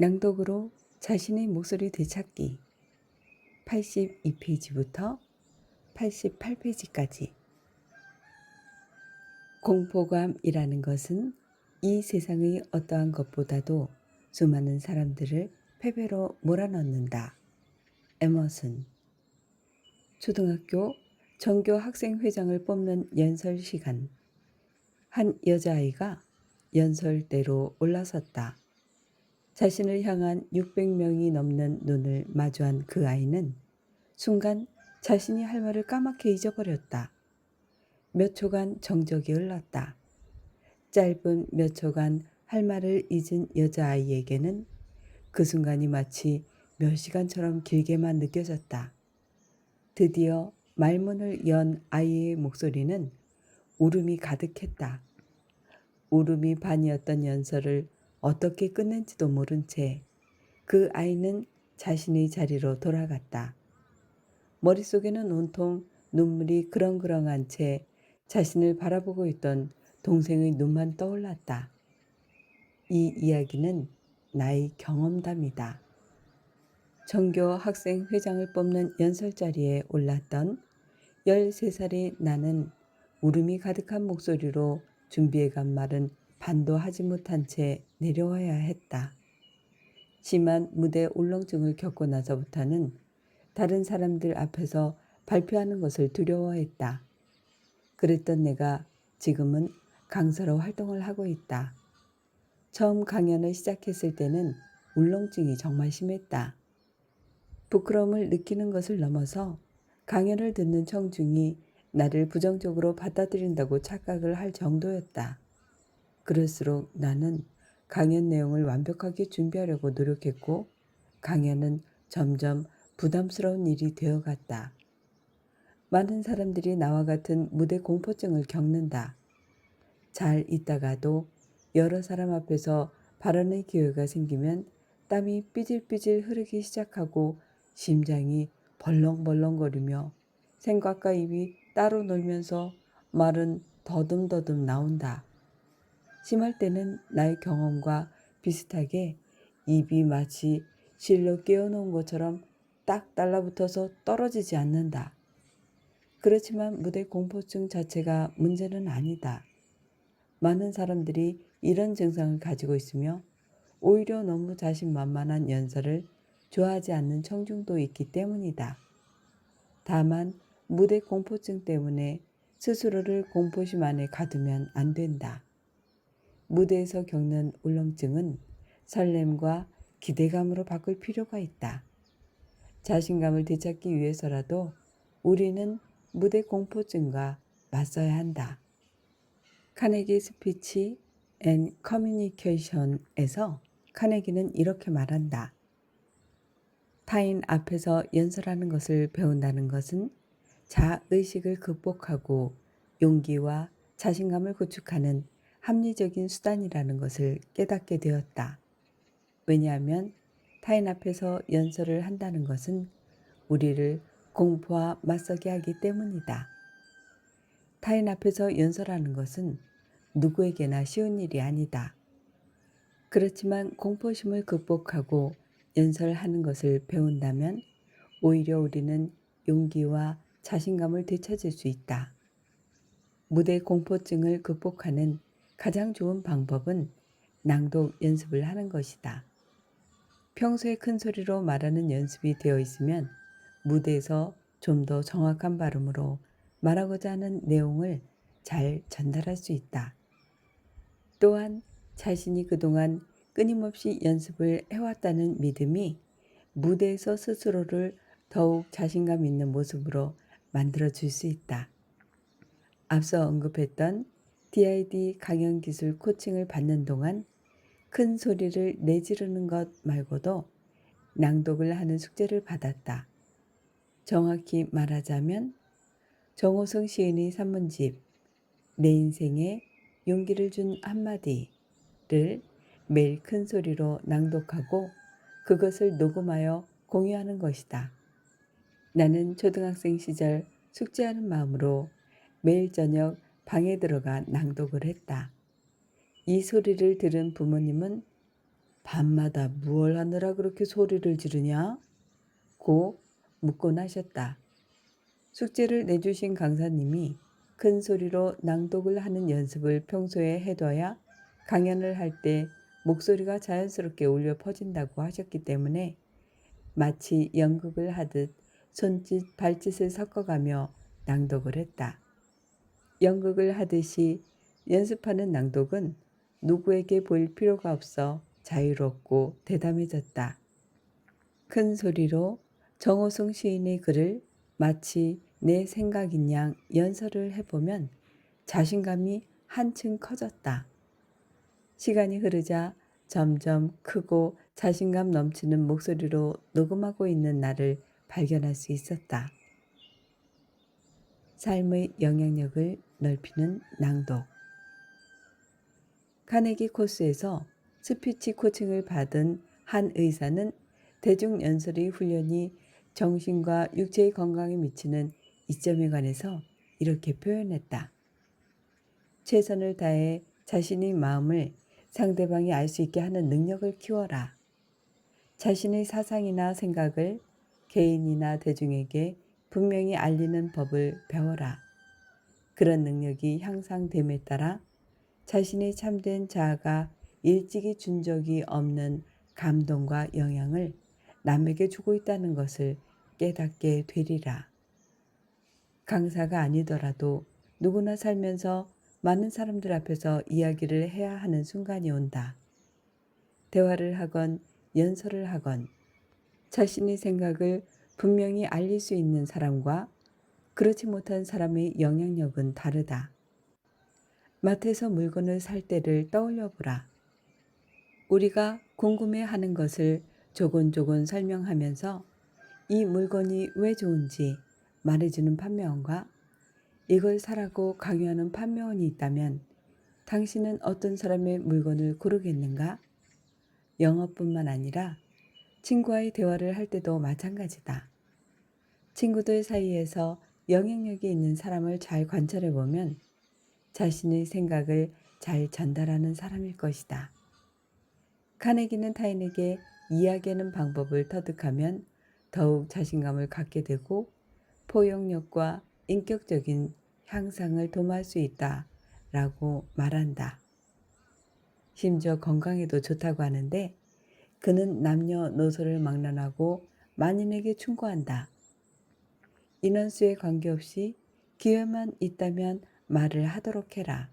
낭독으로 자신의 목소리 되찾기 82페이지부터 88페이지까지 공포감이라는 것은 이 세상의 어떠한 것보다도 수많은 사람들을 패배로 몰아넣는다. 에머슨 초등학교 전교 학생회장을 뽑는 연설 시간 한 여자아이가 연설대로 올라섰다. 자신을 향한 600명이 넘는 눈을 마주한 그 아이는 순간 자신이 할 말을 까맣게 잊어버렸다. 몇 초간 정적이 흘렀다. 짧은 몇 초간 할 말을 잊은 여자아이에게는 그 순간이 마치 몇 시간처럼 길게만 느껴졌다. 드디어 말문을 연 아이의 목소리는 울음이 가득했다. 울음이 반이었던 연설을 어떻게 끝낸지도 모른 채 그 아이는 자신의 자리로 돌아갔다. 머릿속에는 온통 눈물이 그렁그렁한 채 자신을 바라보고 있던 동생의 눈만 떠올랐다. 이 이야기는 나의 경험담이다. 전교 학생 회장을 뽑는 연설 자리에 올랐던 13살의 나는 울음이 가득한 목소리로 준비해간 말은 반도 하지 못한 채 내려와야 했다. 심한 무대 울렁증을 겪고 나서부터는 다른 사람들 앞에서 발표하는 것을 두려워했다. 그랬던 내가 지금은 강사로 활동을 하고 있다. 처음 강연을 시작했을 때는 울렁증이 정말 심했다. 부끄러움을 느끼는 것을 넘어서 강연을 듣는 청중이 나를 부정적으로 받아들인다고 착각을 할 정도였다. 그럴수록 나는 강연 내용을 완벽하게 준비하려고 노력했고 강연은 점점 부담스러운 일이 되어갔다. 많은 사람들이 나와 같은 무대 공포증을 겪는다. 잘 있다가도 여러 사람 앞에서 발언의 기회가 생기면 땀이 삐질삐질 흐르기 시작하고 심장이 벌렁벌렁거리며 생각과 입이 따로 놀면서 말은 더듬더듬 나온다. 심할 때는 나의 경험과 비슷하게 입이 마치 실로 끼워놓은 것처럼 딱 달라붙어서 떨어지지 않는다. 그렇지만 무대 공포증 자체가 문제는 아니다. 많은 사람들이 이런 증상을 가지고 있으며 오히려 너무 자신만만한 연설을 좋아하지 않는 청중도 있기 때문이다. 다만 무대 공포증 때문에 스스로를 공포심 안에 가두면 안 된다. 무대에서 겪는 울렁증은 설렘과 기대감으로 바꿀 필요가 있다. 자신감을 되찾기 위해서라도 우리는 무대 공포증과 맞서야 한다. 카네기 스피치 앤 커뮤니케이션에서 카네기는 이렇게 말한다. 타인 앞에서 연설하는 것을 배운다는 것은 자의식을 극복하고 용기와 자신감을 구축하는 합리적인 수단이라는 것을 깨닫게 되었다. 왜냐하면 타인 앞에서 연설을 한다는 것은 우리를 공포와 맞서게 하기 때문이다. 타인 앞에서 연설하는 것은 누구에게나 쉬운 일이 아니다. 그렇지만 공포심을 극복하고 연설하는 것을 배운다면 오히려 우리는 용기와 자신감을 되찾을 수 있다. 무대 공포증을 극복하는 가장 좋은 방법은 낭독 연습을 하는 것이다. 평소에 큰 소리로 말하는 연습이 되어 있으면 무대에서 좀 더 정확한 발음으로 말하고자 하는 내용을 잘 전달할 수 있다. 또한 자신이 그동안 끊임없이 연습을 해왔다는 믿음이 무대에서 스스로를 더욱 자신감 있는 모습으로 만들어 줄 수 있다. 앞서 언급했던 DID 강연 기술 코칭을 받는 동안 큰 소리를 내지르는 것 말고도 낭독을 하는 숙제를 받았다. 정확히 말하자면 정호성 시인의 산문집 내 인생에 용기를 준 한마디를 매일 큰 소리로 낭독하고 그것을 녹음하여 공유하는 것이다. 나는 초등학생 시절 숙제하는 마음으로 매일 저녁 방에 들어가 낭독을 했다. 이 소리를 들은 부모님은 밤마다 무얼 하느라 그렇게 소리를 지르냐? 고 묻곤 하셨다. 숙제를 내주신 강사님이 큰 소리로 낭독을 하는 연습을 평소에 해둬야 강연을 할 때 목소리가 자연스럽게 울려 퍼진다고 하셨기 때문에 마치 연극을 하듯 손짓, 발짓을 섞어가며 낭독을 했다. 연극을 하듯이 연습하는 낭독은 누구에게 보일 필요가 없어 자유롭고 대담해졌다. 큰 소리로 정호승 시인의 글을 마치 내 생각인 양 연설을 해보면 자신감이 한층 커졌다. 시간이 흐르자 점점 크고 자신감 넘치는 목소리로 녹음하고 있는 나를 발견할 수 있었다. 삶의 영향력을 넓히는 낭독. 카네기 코스에서 스피치 코칭을 받은 한 의사는 대중연설의 훈련이 정신과 육체의 건강에 미치는 이점에 관해서 이렇게 표현했다. 최선을 다해 자신의 마음을 상대방이 알 수 있게 하는 능력을 키워라. 자신의 사상이나 생각을 개인이나 대중에게 분명히 알리는 법을 배워라. 그런 능력이 향상됨에 따라 자신의 참된 자아가 일찍이 준 적이 없는 감동과 영향을 남에게 주고 있다는 것을 깨닫게 되리라. 강사가 아니더라도 누구나 살면서 많은 사람들 앞에서 이야기를 해야 하는 순간이 온다. 대화를 하건 연설을 하건 자신의 생각을 분명히 알릴 수 있는 사람과 그렇지 못한 사람의 영향력은 다르다. 마트에서 물건을 살 때를 떠올려 보라. 우리가 궁금해 하는 것을 조곤조곤 설명하면서 이 물건이 왜 좋은지 말해주는 판매원과 이걸 사라고 강요하는 판매원이 있다면 당신은 어떤 사람의 물건을 고르겠는가? 영어뿐만 아니라 친구와의 대화를 할 때도 마찬가지다. 친구들 사이에서 영향력이 있는 사람을 잘 관찰해 보면 자신의 생각을 잘 전달하는 사람일 것이다. 카네기는 타인에게 이야기하는 방법을 터득하면 더욱 자신감을 갖게 되고 포용력과 인격적인 향상을 도모할 수 있다 라고 말한다. 심지어 건강에도 좋다고 하는데 그는 남녀노소를 막론하고 만인에게 충고한다. 인원수에 관계없이 기회만 있다면 말을 하도록 해라.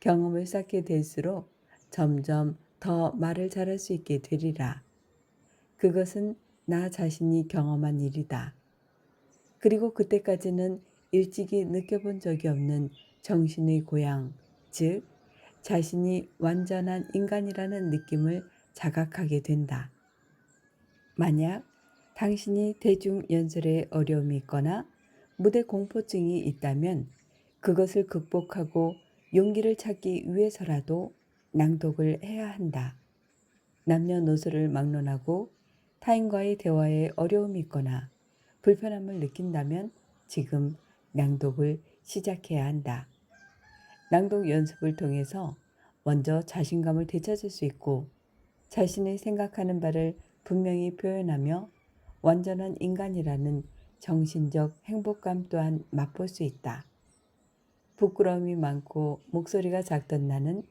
경험을 쌓게 될수록 점점 더 말을 잘할 수 있게 되리라. 그것은 나 자신이 경험한 일이다. 그리고 그때까지는 일찍이 느껴본 적이 없는 정신의 고향, 즉, 자신이 완전한 인간이라는 느낌을 자각하게 된다. 만약 당신이 대중 연설에 어려움이 있거나 무대 공포증이 있다면 그것을 극복하고 용기를 찾기 위해서라도 낭독을 해야 한다. 남녀노소를 막론하고 타인과의 대화에 어려움이 있거나 불편함을 느낀다면 지금 낭독을 시작해야 한다. 낭독 연습을 통해서 먼저 자신감을 되찾을 수 있고 자신의 생각하는 바를 분명히 표현하며 완전한 인간이라는 정신적 행복감 또한 맛볼 수 있다. 부끄러움이 많고 목소리가 작던 나는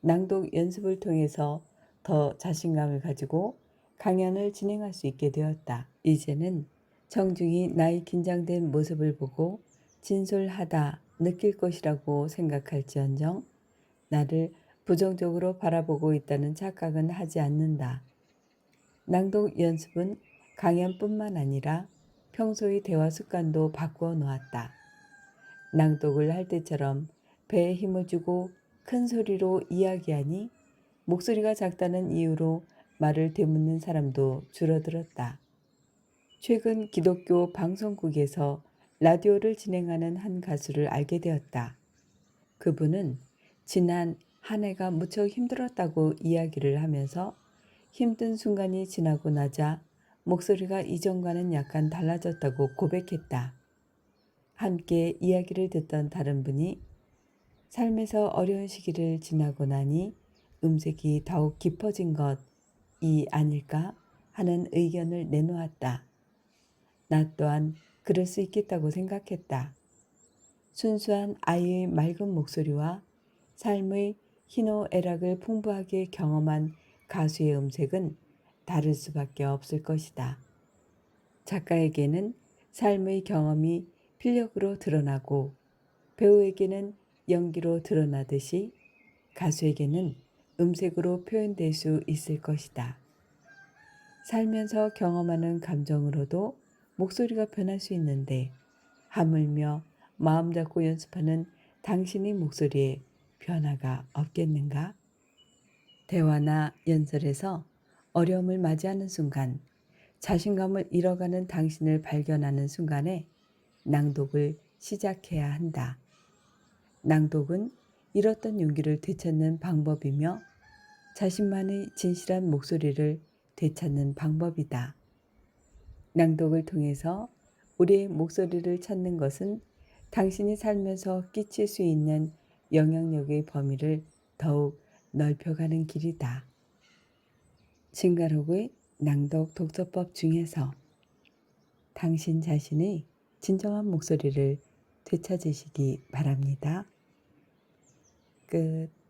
낭독 연습을 통해서 더 자신감을 가지고 강연을 진행할 수 있게 되었다. 이제는 정중히 나의 긴장된 모습을 보고 진솔하다 느낄 것이라고 생각할지언정 나를 부정적으로 바라보고 있다는 착각은 하지 않는다. 낭독 연습은 강연뿐만 아니라 평소의 대화 습관도 바꾸어 놓았다. 낭독을 할 때처럼 배에 힘을 주고 큰 소리로 이야기하니 목소리가 작다는 이유로 말을 되묻는 사람도 줄어들었다. 최근 기독교 방송국에서 라디오를 진행하는 한 가수를 알게 되었다. 그분은 지난 한 해가 무척 힘들었다고 이야기를 하면서 힘든 순간이 지나고 나자 목소리가 이전과는 약간 달라졌다고 고백했다. 함께 이야기를 듣던 다른 분이 삶에서 어려운 시기를 지나고 나니 음색이 더욱 깊어진 것이 아닐까 하는 의견을 내놓았다. 나 또한 그럴 수 있겠다고 생각했다. 순수한 아이의 맑은 목소리와 삶의 희노애락을 풍부하게 경험한 가수의 음색은 다를 수밖에 없을 것이다. 작가에게는 삶의 경험이 필력으로 드러나고 배우에게는 연기로 드러나듯이 가수에게는 음색으로 표현될 수 있을 것이다. 살면서 경험하는 감정으로도 목소리가 변할 수 있는데 하물며 마음 잡고 연습하는 당신의 목소리에 변화가 없겠는가? 대화나 연설에서 어려움을 맞이하는 순간, 자신감을 잃어가는 당신을 발견하는 순간에 낭독을 시작해야 한다. 낭독은 잃었던 용기를 되찾는 방법이며 자신만의 진실한 목소리를 되찾는 방법이다. 낭독을 통해서 우리의 목소리를 찾는 것은 당신이 살면서 끼칠 수 있는 영향력의 범위를 더욱 넓혀가는 길이다. 진가록의 낭독 독서법 중에서 당신 자신의 진정한 목소리를 되찾으시기 바랍니다. 끝.